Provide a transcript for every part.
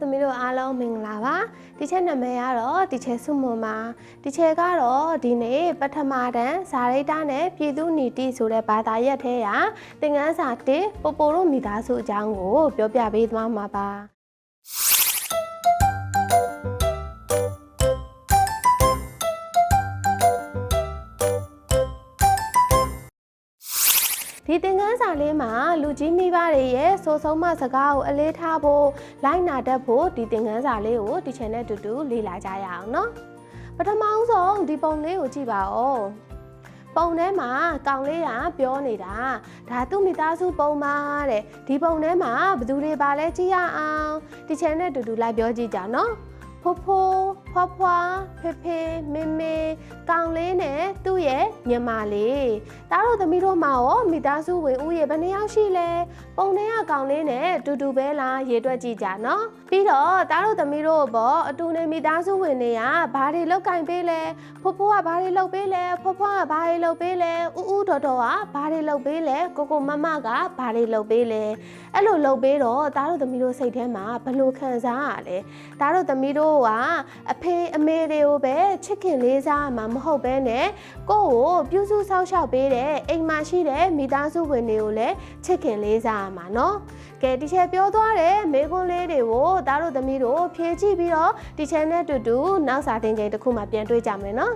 သမီးတို့အားလုံးမင်္ဂလာပါဒီချက်နာမည်ကတော့ဒီချက်စုမွန်ပါဒီချက်ကတော့ဒီနေ့ပထမတန်းဇာရိတာနဲ့ပြည်သူနီတိဆိုတဲ့ဘာသာရပ်ထဲကသင်ခန်းစာ1ပိုပိုတို့မိသားစုအကြောင်းကို ပြောပြပေးသွားမှာပါ ဒီသင်ခန်းစာလေးမှာလူကြီးမိဘတွေရဲ့စိုးဆုံးမစကားကိုအလေးထားဖို့လိုက်နာတတ်ဖို့ဒီသင်ခန်းစာလေးကိုဒီချန်နဲ့တူတူလေ့လာကြရအောင်နော်ပထမဦးဆုံးဒီပုံလေးကိုကြည့်ပါဦးပုံထဲမှာကောင်လေးကပြောနေတာဒါသူ့မိသားစုပုံပါတဲ့ဒီပုံထဲမှာဘယ်သူတွေပါလဲကြည့်ရအောင်ဒီချန်နဲ့တူတူလိုက်ပြောကြည့်ကြနော်ဖိုးဖိုးဖွားဖွားဖေဖေမေမေကောင်လေးနဲ့သူ့ရဲ့ညီမလေးတားတို့သမီးတို့မှာရောမိသားစုဝင်ဦးရေဘယ်နှစ်ယောက်ရှိလဲပုံထဲကကောင်လေးနဲ့တူတူပဲလားရေတွက်ကြည့်ကြနော်ပြီးတော့တားတို့သမီးတို့ဘောအတူနေမိသားစုဝင်တွေကဘာတွေလောက်ကင်ပေးလဲဖိုးဖိုးကဘာတွေလုပ်ပေးလဲဖွားဖွားကဘာတွေလုပ်ပေးလဲဦးဦးတော်တော်ကဘာတွေလုပ်ပေးလဲကိုကိုမမကဘာတွေလုပ်ပေးလဲအဲ့လိုလုပ်ပေးတော့တားတို့သမီးတို့စိတ်ထဲမှာဘယ်လိုခံစားရလဲတားတို့သမီးတို့ကအဖေအမေတွေကိုပဲချစ်ခင်လေးစားမှာမဟုတ်ဘဲနဲ့ကိုယ့်ကိုပြုစုဆောက်ရှောက်ပေးတဲ့အိမ်မှာရှိတဲ့မိသားစုဝင်တွေကိုလည်းချစ်ခင်လေးစားမှာနော်ကဲဒီချက်ပြောသွားတဲ့မိခွန်းလေးတွေကိုတားတို့သမီးတို့ဖြည့်ကြည့်ပြီးတော့ဒီချက်နဲ့တူတူနောက်စာသင်ချိန်တစ်ခုမှပြန်တွေ့ကြမယ်နော်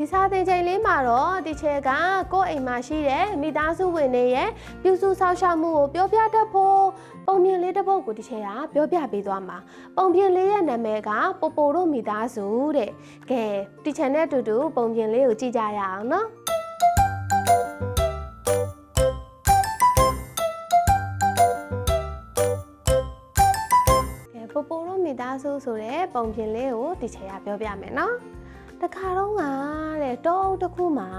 ဒီစာသင်ချိန်လေးမှာတော့ဒီချက်ကကိုယ့်အိမ်မှာရှိတဲ့မိသားစုဝင်တွေရဲ့ပြုစုဆောက်ရှောက်မှုကိုပြောပြတတ်ဖို့ပုံပြင်လေးတစ်ပုဒ်ကိုဒီချက်ကပြောပြပေးသွားမှာပုံပြင်လေးရဲ့နာမည်ကပိုပိုတို့မိသားစုတဲ့ကဲဒီချက်နဲ့အတူတူပုံပြင်လေးကိုကြည့်ကြရအောင်နော်ကဲပိုပိုတို့မိသားစုဆိုတဲ့ပုံပြင်လေးကိုဒီချက်ကပြောပြမယ်နော် တခါတော့ကတဲ့တောအုပ်တစ်ခုမှာ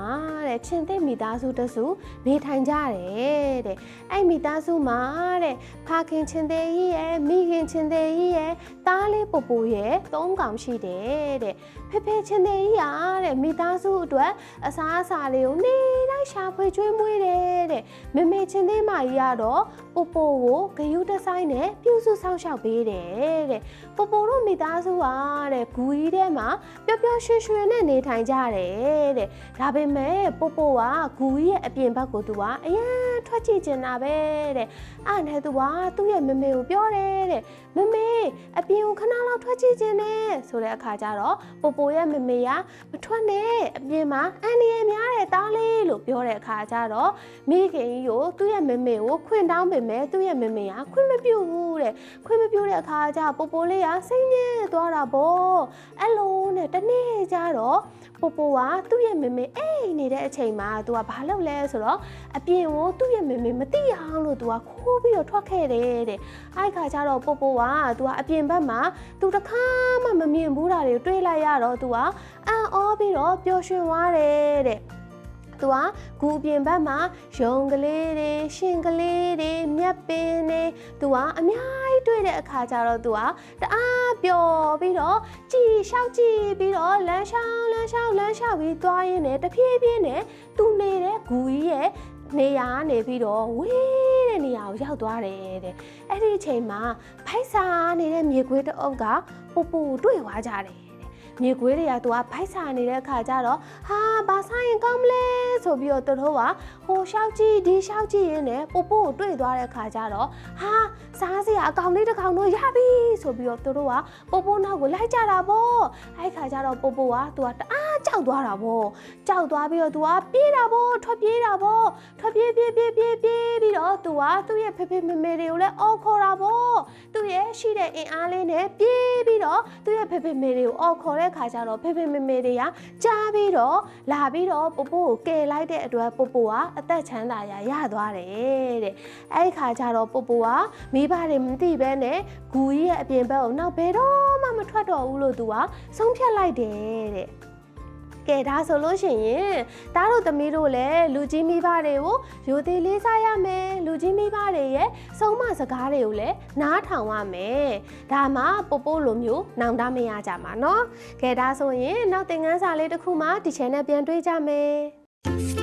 တဲ့ချင်းသိမိသားစုတစ်စုနေထိုင်ကြတယ်တဲ့အဲ့မိသားစုမှာတဲ့ဖခင်ချင်းသေးကြီးရဲ့မိခင်ချင်းသေးကြီးရဲ့သားလေးပူပူရဲ့သုံးကောင်ရှိတယ်တဲ့ဖေဖေချင်းသေးကြီးဟာတဲ့မိသားစုအတွက်အစားအစာလေးကိုနေတိုင်းရှာဖွေကျွေးမွေးတယ်တဲ့မမေချင်းသေးမကြီးကတော့ပူပူကိုဂယုတဆိုင်နဲ့ပြုစုဆောက်ရှောက်ပေးတယ်တဲ့ပူပူတို့မိသားစုဟာတဲ့ဂူကြီးထဲမှာပျော်ပျော်ရွှင်ရွှင်နဲ့နေထိုင်ကြတယ်တဲ့ဒါပေမဲ့ပို့ပို့ကဂူကြီးရဲ့အပြင်ဘက်ကိုသူကအရန်ထွက်ကြည့်ကျင်တာပဲတဲ့အဲ့နဲ့သူကသူ့ရဲ့မမေကိုပြောတယ်တဲ့မမေအပြင်ကိုခဏလောက်ထွက်ကြည့်ကျင်တယ်ဆိုတဲ့အခါကျတော့ပို့ပို့ရဲ့မမေကမထွက်နဲ့အပြင်မှာအန်ဒီရဲ့များတဲ့တားလေးလို့ပြောတဲ့အခါကျတော့မိခင်ကြီးကိုသူ့ရဲ့မမေကိုခွင့်တောင်းပေပေမဲ့သူ့ရဲ့မမေကခွင့်မပြုဘူးတဲ့ခွင့်မပြုတဲ့အခါကျပိုပိုလေးကစိတ်ညစ်သွားတာပေါ့အဲ့လိုနဲ့တနေ့ကျတော့ပိုပိုကသူ့ရဲ့မမေအိတ်နေတဲ့အချိန်မှာသူကဘာလုပ်လဲဆိုတော့အပြင်ကိုသူ့ရဲ့မမေမသိအောင်လို့သူကခိုးပြီးတော့ထွက်ခဲ့တယ်တဲ့အဲ့ခါကျတော့ပိုပိုကသူကအပြင်ဘက်မှာသူတခါမှမမြင်ဘူးတာတွေတွေ့လိုက်ရတော့သူကအံ့ဩပြီးတော့ပျော်ရွှင်သွားတယ်တဲ့ သူကဂူပြင်ဘက်မှာရုံကလေးတွေရှင်ကလေးတွေမြက်ပင်တွေသူကအများကြီးတွေ့တဲ့အခါကျတော့သူကတအားပျော်ပြီးတော့ကြည်လျှောက်ကြည့်ပြီးတော့လမ်းလျှောက်လမ်းလျှောက်လမ်းလျှောက်ပြီးသွားရင်းနဲ့တဖြည်းဖြည်းနဲ့သူနေတဲ့ဂူကြီးရဲ့နေရာကနေပြီးတော့ဝေးတဲ့နေရာကိုရောက်သွားတယ်တဲ့အဲ့ဒီအချိန်မှာဖိုက်စာနေတဲ့မြေခွေးတစ်အုပ်ကပူပူတွေ့သွားကြတယ် မြေခွေးတွေကသူကဖိုက်ဆာနေတဲ့အခါကျတော့ဟာဘာဆိုင်ရင်ကောင်းမလဲဆိုပြီးတော့သူတို့ကဟိုရှောက်ကြည့်ဒီရှောက်ကြည့်ရင်းနဲ့ပို့ပို့ကိုတွေ့သွားတဲ့အခါကျတော့ဟာစားစရာအကောင်လေးတစ်ကောင်တော့ရပြီဆိုပြီးတော့သူတို့ကပို့ပို့နောက်ကိုလိုက်ကြတာပေါ့အဲ့ခါကျတော့ပို့ပို့ကသူကတအားကြောက်သွားတာပေါ့ကြောက်သွားပြီးတော့သူကပြေးတာပေါ့ထွက်ပြေးတာပေါ့ထွက်ပြေးပြေးပြေးပြေးပြေးပြီးတော့သူကသူ့ရဲ့ဖေဖေမေမေတွေကိုလည်းအော်ခေါ်တာပေါ့သူ့ရဲ့ရှိတဲ့အင်အားလေးနဲ့ပြေးပြီးတော့သူ့ရဲ့ဖေဖေမေတွေကိုအော်ခေါ်တဲ့ခါကျတော့ဖေဖေမေမေတွေကကြားပြီးတော့လာပြီးတော့ပို့ပို့ကိုကယ်လိုက်တဲ့အတွက်ပို့ပို့ကအသက်ချမ်းသာရာရသွားတယ်တဲ့အဲ့ဒီခါကျတော့ပို့ပို့ကမိဘတွေမသိဘဲနဲ့ဂူကြီးရဲ့အပြင်ဘက်ကိုနောက်ဘယ်တော့မှမထွက်တော့ဘူးလို့သူကဆုံးဖြတ်လိုက်တယ်တဲ့ ကဲဒါဆိုလို့ရှိရင်တားတို့သမီးတို့လည်းလူကြီးမိဘတွေကိုယူသေးလေးစားရမယ်လူကြီးမိဘတွေရဲ့ဆုံးမစကားတွေကိုလည်းနားထောင်ရမယ်ဒါမှပို့ပို့လိုမျိုးနောင်တမရကြမှာเนาะကဲဒါဆိုရင်နောက်သင်ခန်းစာလေးတစ်ခုမှဒီ channel ပြန်တွေ့ကြမယ်